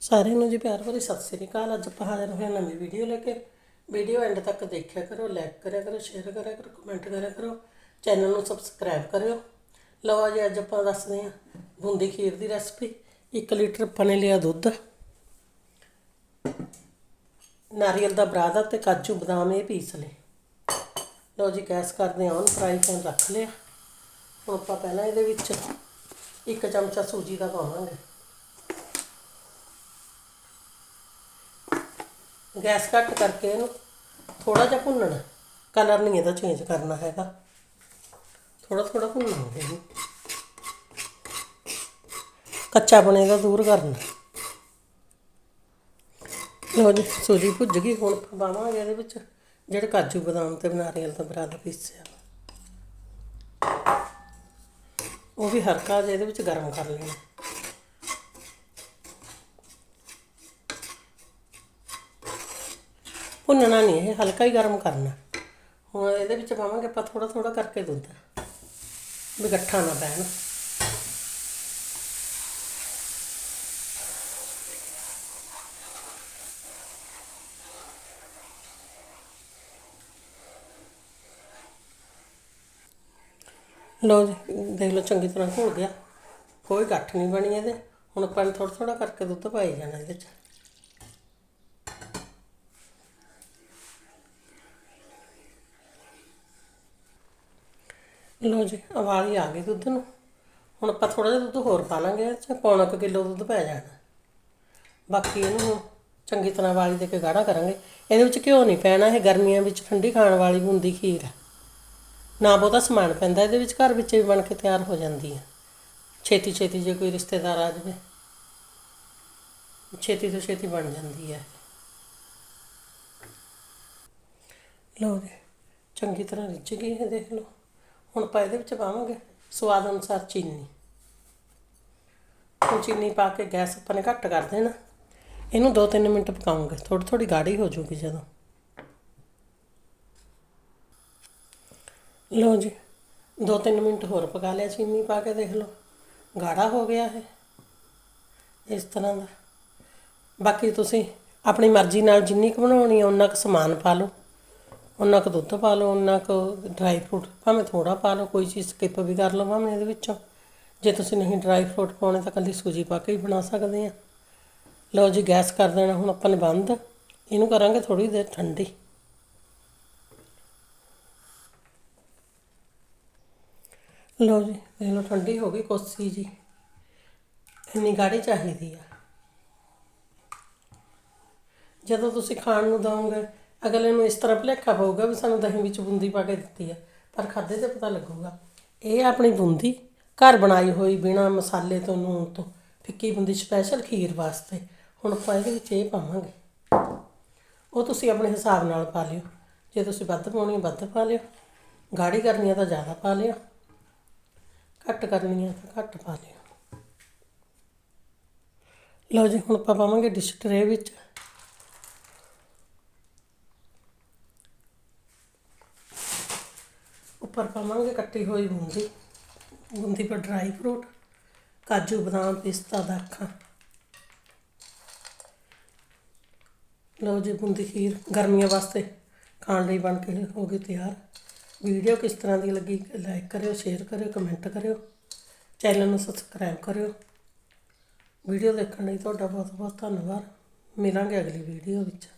ਸਾਰਿਆਂ ਨੂੰ ਜੀ ਪਿਆਰ ਭਰੀ ਸਤਿ ਸ੍ਰੀ ਅਕਾਲ। ਅੱਜ ਆਪਾਂ ਹਾਜ਼ਰ ਹੋਏ ਨਵੀਂ ਵੀਡੀਓ ਲੈ ਕੇ। ਵੀਡੀਓ ਐਂਡ ਤੱਕ ਦੇਖਿਆ ਕਰੋ ਲਾਈਕ ਕਰਿਆ ਕਰੋ ਸ਼ੇਅਰ ਕਰਿਆ ਕਰੋ ਕਮੈਂਟ ਕਰਿਆ ਕਰੋ। ਚੈਨਲ ਨੂੰ ਸਬਸਕ੍ਰਾਈਬ ਕਰਿਓ। ਲਓ ਜੀ, ਅੱਜ ਆਪਾਂ ਦੱਸਦੇ ਹਾਂ ਬੂੰਦੀ ਖੀਰ ਦੀ ਰੈਸਪੀ 1 ਲੀਟਰ ਆਪਾਂ ਨੇ ਲਿਆ ਦੁੱਧ। ਨਾਰੀਅਲ ਦਾ ਬਰਾਦਾ ਤੇ ਕਾਜੂ ਬਦਾਮ ਇਹ ਪੀਸ ਲਏ। ਲਓ ਜੀ, ਗੈਸ ਕਰਦੇ ਹਾਂ ਔਨ ਫਰਾਈ ਪੈਨ ਰੱਖ ਲਿਆ। ਹੁਣ ਆਪਾਂ ਪਹਿਲਾਂ ਇਹਦੇ ਵਿੱਚ ਇੱਕ ਚਮਚਾ ਸੂਜੀ ਦਾ ਪਾਵਾਂਗੇ। ਗੈਸ ਘੱਟ ਕਰਕੇ ਇਹਨੂੰ ਥੋੜਾ ਜਿਹਾ ਭੁੰਨਣਾ। ਕਲਰ ਨਹੀਂ ਇਹਦਾ ਚੇਂਜ ਕਰਨਾ ਹੈਗਾ। ਥੋੜਾ ਥੋੜਾ ਭੁੰਨਣਾ ਇਹਨੂੰ। ਕੱਚਾ ਬਣੇ ਦਾ ਦੂਰ ਕਰਨਾ। ਲੋ ਜੀ, ਸੂਜੀ ਭੁੱਜ ਗਈ। ਹੁਣ ਪਾਵਾਂਗੇ ਇਹਦੇ ਵਿੱਚ ਜਿਹੜੇ ਕਾਜੂ ਬਦਾਮ ਤੇ ਨਾਰੀਅਲ ਦਾ ਬਰਾਦਾ ਪੀਸਿਆ ਉਹ ਵੀ ਹਲਕਾ ਜਿਹਾ ਇਹਦੇ ਵਿੱਚ ਗਰਮ ਕਰ ਲੈਣਾ। ਭੁੰਨਣਾ ਨਹੀਂ ਇਹ, ਹਲਕਾ ਹੀ ਗਰਮ ਕਰਨਾ। ਹੁਣ ਇਹਦੇ ਵਿੱਚ ਪਾਵਾਂਗੇ ਆਪਾਂ ਥੋੜਾ ਥੋੜਾ ਕਰਕੇ ਦੁੱਧ। ਵੀ ਗੱਠਾ ਨਾ ਪੈਣ। ਲੋ ਜੀ, ਦੇਖ ਲਓ ਚੰਗੀ ਤਰ੍ਹਾਂ ਘੁਲ ਗਿਆ। ਕੋਈ ਗੱਠ ਨਹੀਂ ਬਣੀ ਇਹਦੇ। ਹੁਣ ਆਪਾਂ ਨੇ ਥੋੜਾ ਥੋੜਾ ਕਰਕੇ ਦੁੱਧ ਪਾਈ ਜਾਣਾ ਇਹਦੇ 'ਚ ਲੋ ਜੀ ਉਬਾਲੀ ਆ ਗਈ ਦੁੱਧ ਨੂੰ। ਹੁਣ ਆਪਾਂ ਥੋੜਾ ਜਿਹਾ ਦੁੱਧ ਹੋਰ ਪਾ ਲਾਂਗੇ ਇਹ ਪੌਣਾ ਕੁ ਕਿਲੋ ਦੁੱਧ ਪੈ ਜਾਣਾ। ਬਾਕੀ ਇਹਨੂੰ ਹੁਣ ਚੰਗੀ ਤਰ੍ਹਾਂ ਵਾਲੀ ਦੇ ਕੇ ਗਾੜਾ ਕਰਾਂਗੇ। ਇਹਦੇ ਵਿੱਚ ਘਿਓ ਨਹੀਂ ਪੈਣਾ, ਇਹ ਗਰਮੀਆਂ ਵਿੱਚ ਠੰਡੀ ਖਾਣ ਵਾਲੀ ਹੁੰਦੀ ਖੀਰ ਹੈ ਨਾ ਬਹੁਤਾ ਸਮਾਨ ਪੈਂਦਾ, ਇਹਦੇ ਵਿੱਚ ਘਰ ਵਿੱਚ ਵੀ ਬਣ ਕੇ ਤਿਆਰ ਹੋ ਜਾਂਦੀ ਹੈ ਛੇਤੀ ਛੇਤੀ ਜੇ ਕੋਈ ਰਿਸ਼ਤੇਦਾਰ ਆ ਜਾਵੇ, ਛੇਤੀ ਤੋਂ ਛੇਤੀ ਬਣ ਜਾਂਦੀ ਹੈ ਲਓ ਜੀ, ਚੰਗੀ ਤਰ੍ਹਾਂ ਰਿੱਝ ਗਈ ਇਹ, ਦੇਖ ਲਓ। ਹੁਣ ਆਪਾਂ ਇਹਦੇ ਵਿੱਚ ਪਾਵਾਂਗੇ ਸਵਾਦ ਅਨੁਸਾਰ ਚੀਨੀ। ਹੁਣ ਚੀਨੀ ਪਾ ਕੇ ਗੈਸ ਆਪਾਂ ਨੇ ਘੱਟ ਕਰ ਦੇਣਾ। ਇਹਨੂੰ 2-3 ਮਿੰਟ ਪਕਾਉਂਗੇ। ਥੋੜੀ ਥੋੜੀ ਗਾੜੀ ਹੋ ਜੂਗੀ ਜਦੋਂ। ਲਓ ਜੀ 2-3 ਮਿੰਟ ਹੋਰ ਪਕਾ ਲਿਆ ਚੀਨੀ ਪਾ ਕੇ ਦੇਖ ਲਓ। ਗਾੜਾ ਹੋ ਗਿਆ ਹੈ ਇਸ ਤਰ੍ਹਾਂ ਦਾ। ਬਾਕੀ ਤੁਸੀਂ ਆਪਣੀ ਮਰਜ਼ੀ ਨਾਲ ਜਿੰਨੀ ਕੁ ਬਣਾਉਣੀ ਹੈ ਉਨਾ ਕੁ ਸਮਾਨ ਪਾ ਲਓ। ਉਨਾ ਕੁ ਦੁੱਧ ਪਾ ਲਓ ਉਨਾ ਕੁ ਡਰਾਈ ਫਰੂਟ ਭਾਵੇਂ ਥੋੜਾ ਪਾ ਲਓ, ਕੋਈ ਚੀਜ਼ ਸਕਿਪ ਵੀ ਕਰ ਲਓ ਭਾਵੇਂ ਇਹਦੇ ਵਿੱਚੋਂ। ਜੇ ਤੁਸੀਂ ਨਹੀਂ ਡਰਾਈ ਫਰੂਟ ਪਾਉਣੇ ਤਾਂ ਕੱਲੀ ਸੂਜੀ ਪਾ ਕੇ ਹੀ ਬਣਾ ਸਕਦੇ ਆ। ਲਓ ਜੀ, ਗੈਸ ਕਰ ਦੇਣਾ, ਹੁਣ ਆਪਾਂ ਨੇ ਬੰਦ ਇਹਨੂੰ ਕਰਾਂਗੇ ਥੋੜੀ ਦੇਰ ਠੰਡੀ। ਲਓ ਜੀ, ਦੇਖ ਲਓ ਠੰਡੀ ਹੋ ਗਈ ਕੋਸੀ ਜੀ। ਇੰਨੀ ਗਾੜੀ ਚਾਹੀਦੀ ਆ। ਜਦੋਂ ਤੁਸੀਂ ਖਾਣ ਨੂੰ ਦਵੋਗੇ ਅਗਲੇ ਨੂੰ ਇਸ ਤਰ੍ਹਾਂ ਭੁਲੇਖਾ ਪਊਗਾ ਵੀ ਸਾਨੂੰ ਦਹੀਂ ਵਿੱਚ ਬੂੰਦੀ ਪਾ ਕੇ ਦਿੱਤੀ ਆ, ਪਰ ਖਾਦੇ ਤੇ ਪਤਾ ਲੱਗੂਗਾ। ਇਹ ਆਪਣੀ ਬੂੰਦੀ। ਘਰ ਬਣਾਈ ਹੋਈ ਬਿਨਾ ਮਸਾਲੇ ਤੋਂ ਨੂਣ ਤੋਂ ਫਿੱਕੀ ਬੂੰਦੀ ਸਪੈਸ਼ਲ ਖੀਰ ਵਾਸਤੇ। ਹੁਣ ਆਪਾਂ ਇਹਦੇ ਵਿੱਚ ਇਹ ਪਾਵਾਂਗੇ। ਉਹ ਤੁਸੀਂ ਆਪਣੇ ਹਿਸਾਬ ਨਾਲ ਪਾ ਲਿਓ। ਜੇ ਤੁਸੀਂ ਵੱਧ ਪਾਉਣੀ ਵੱਧ ਪਾ ਲਿਓ। ਗਾੜੀ ਕਰਨੀ ਹੈ ਤਾਂ ਜ਼ਿਆਦਾ ਪਾ ਲਿਓ। ਘੱਟ ਕਰਨੀ ਹੈ ਤਾਂ ਘੱਟ ਪਾ ਲਿਓ। ਲਓ ਜੀ, ਹੁਣ ਆਪਾਂ ਪਾਵਾਂਗੇ ਡਿਸ਼ ਟਰੇ ਵਿੱਚ। ਉੱਪਰ ਪਾਵਾਂਗੇ, ਕੱਟੀ ਹੋਈ ਬੂੰਦੀ। ਬੂੰਦੀ ਪਰ ਡਰਾਈ ਫਰੂਟ ਕਾਜੂ, ਬਦਾਮ, ਪਿਸਤਾ, ਦਾਖਾਂ। ਲਓ ਜੀ, ਬੂੰਦੀ ਖੀਰ ਗਰਮੀਆਂ ਵਾਸਤੇ ਖਾਣ ਲਈ ਬਣ ਕੇ ਹੋ ਗਈ ਤਿਆਰ। ਵੀਡੀਓ ਕਿਸ ਤਰ੍ਹਾਂ ਦੀ ਲੱਗੀ ਲਾਈਕ ਕਰਿਓ ਸ਼ੇਅਰ ਕਰਿਓ ਕਮੈਂਟ ਕਰਿਓ। ਚੈਨਲ ਨੂੰ ਸਬਸਕ੍ਰਾਈਬ ਕਰਿਓ। ਵੀਡੀਓ ਦੇਖਣ ਲਈ ਤੁਹਾਡਾ ਬਹੁਤ ਬਹੁਤ ਧੰਨਵਾਦ। ਮਿਲਾਂਗੇ ਅਗਲੀ ਵੀਡੀਓ ਵਿੱਚ।